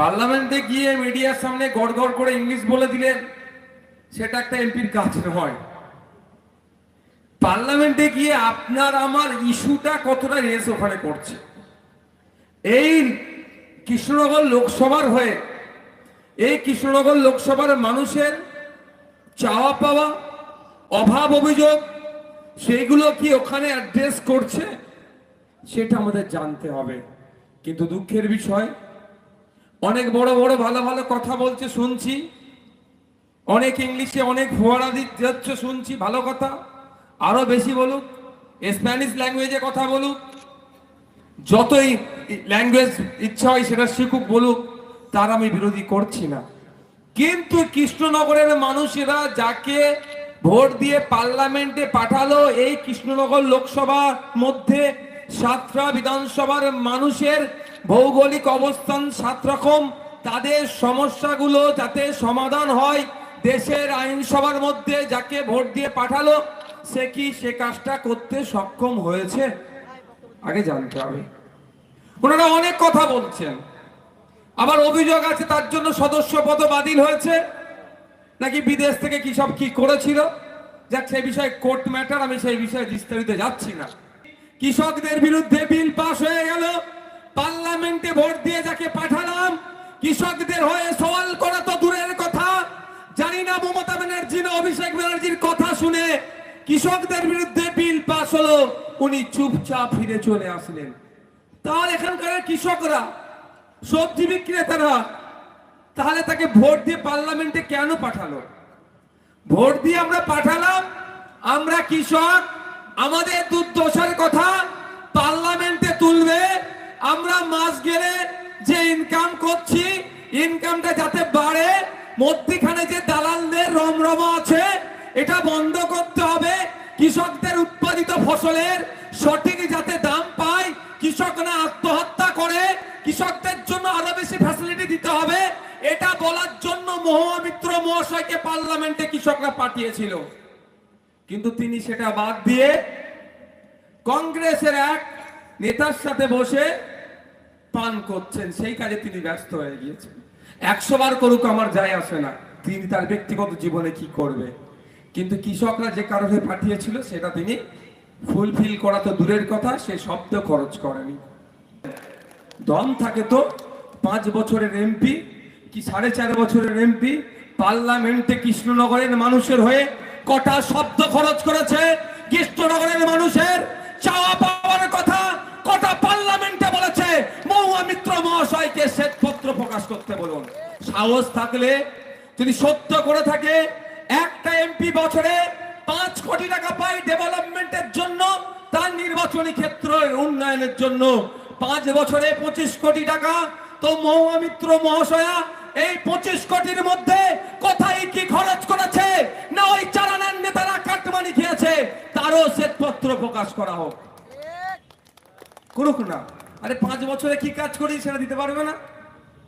পার্লামেন্টে গিয়ে মিডিয়ার সামনে গড় গড় করে ইংলিশ বলে দিলেন, সেটা একটা এমপির কাজ নয়। পার্লামেন্টে গিয়ে আপনার আমার ইস্যুটা কতটা রেস ওখানে করছে। এই কৃষ্ণনগর লোকসভার হয়ে, এই কৃষ্ণনগর লোকসভার মানুষের চাওয়া পাওয়া, অভাব অভিযোগ, সেইগুলো কি ওখানে অ্যাড্রেস করছে, সেটা আমাদের জানতে হবে। কিন্তু দুঃখের বিষয় অনেক বড় বড় ভালো ভালো কথা বলছে, শুনছি। অনেক ইংলিশে অনেক ফোয়ারা দিচ্ছে, শুনছি, ভালো কথা। আরও বেশি বলুক, স্প্যানিশ ল্যাঙ্গুয়েজে কথা বলুক। যতই ল্যাঙ্গুয়েজ ইচ্ছা হয় সেটা শিখুক, বলুক, তার আমি বিরোধী করছি না। কিন্তু কৃষ্ণনগরের মানুষেরা যাকে ভোট দিয়ে পার্লামেন্টে পাঠালো, এই কৃষ্ণনগর লোকসভার মধ্যে সাতটা বিধানসভার মানুষের ভৌগোলিক অবস্থান সাত রকম। তাদের সমস্যাগুলো যাতে সমাধান হয়, দেশের আইনসভার মধ্যে যাকে ভোট দিয়ে পাঠালো, সে কি সে কাজটা করতে সক্ষম হয়েছে? আগে জানতে হবে। ওনারা অনেক কথা বলছেন। আবার অভিযোগ আছে, তার জন্য সদস্য পদ বাতিল হয়েছে। নাকি বিদেশ থেকে কি সব কি করেছিল? যাক, সেই বিষয়ে কোর্ট ম্যাটার, আমি সেই বিষয়ে বিস্তারিত যাচ্ছি না। কৃষকদের বিরুদ্ধে বিল পাস হয়ে গেল। পার্লামেন্টে ভোট দিয়ে যাকে পাঠালাম, কৃষকদের হয়ে সওয়াল করা তো দূরের কথা। জানি না মমতা ব্যানার্জি না অভিষেক ব্যানার্জির কথা শুনে কৃষকদের বিরুদ্ধে বিল পাস হলো, উনি চুপচাপ ফিরে চলে আসলেন। তাহলে এখানকার কৃষকরা, সবজি বিক্রেতারা, তাহলে তাকে ভোট দিয়ে পার্লামেন্টে কেন পাঠালো? ভোট দিয়ে আমরা পাঠালাম, আমরা কৃষক, আমাদের দুর্দশার কথা পার্লামেন্টে তুলবে আমরা মাস গেলে যে ইনকাম করছি ইনকামটা যাতে বাড়ে, মধ্যখানে যে দালালদের রমরমা আছে, এটা বন্ধ করতে হবে। কৃষকদের উৎপাদিত ফসলের সঠিক যাতে দাম পায়, কৃষকরা আত্মহত্যা করে, কৃষকদের জন্য আরও বেশি ফ্যাসিলিটি দিতে হবে। এটা বলার জন্য মহামিত্র মহাশয়কে পার্লামেন্টে কৃষকরা পাঠিয়েছিল। কিন্তু তিনি সেটা বাদ দিয়ে কংগ্রেসের এক নেতার সাথে বসে পান করছেন, সেই কাজে তিনি ব্যস্ত হয়ে গিয়েছেন। একশো বার করুক আমার যায় আসে না, তিনি তার ব্যক্তিগত জীবনে কি করবে? কিন্তু কৃষকরা যে কারণে পাঠিয়েছিল, সেটা তিনি ফুলফিল করা তো দূরের কথা, সে শব্দ খরচ করেনি। দম থাকে তো পাঁচ বছরের এমপি কি সাড়ে চার বছরের এমপি? পার্লামেন্টে কৃষ্ণনগরের মানুষের হয়ে কটা শব্দ খরচ করেছে? কৃষ্ণনগরের মানুষের চাওয়া পাওয়ার কথা কটা পার্লামেন্টে বলেছে মহুয়া মিত্র মহাশয়কে শ্বেতপত্র প্রকাশ করতে বলুন সাহস থাকলে যদি সত্য করে থাকে একটা এমপি বছরে পাঁচ কোটি টাকা পায় ডেভেলপমেন্টের জন্য তার নির্বাচনী ক্ষেত্রের উন্নয়নের জন্য। পাঁচ বছরে পঁচিশ কোটি টাকা। তো মহামিত্র মহাশয়া এই পঁচিশ কোটির মধ্যে কোথায় কি খরচ করেছে? না ওই চালানার নেতারা কাটমানি খেয়েছে। তারও শ্বেতপত্র প্রকাশ করা হোক। করুক না। আরে পাঁচ বছরে কি কাজ করি সেটা দিতে পারবে না?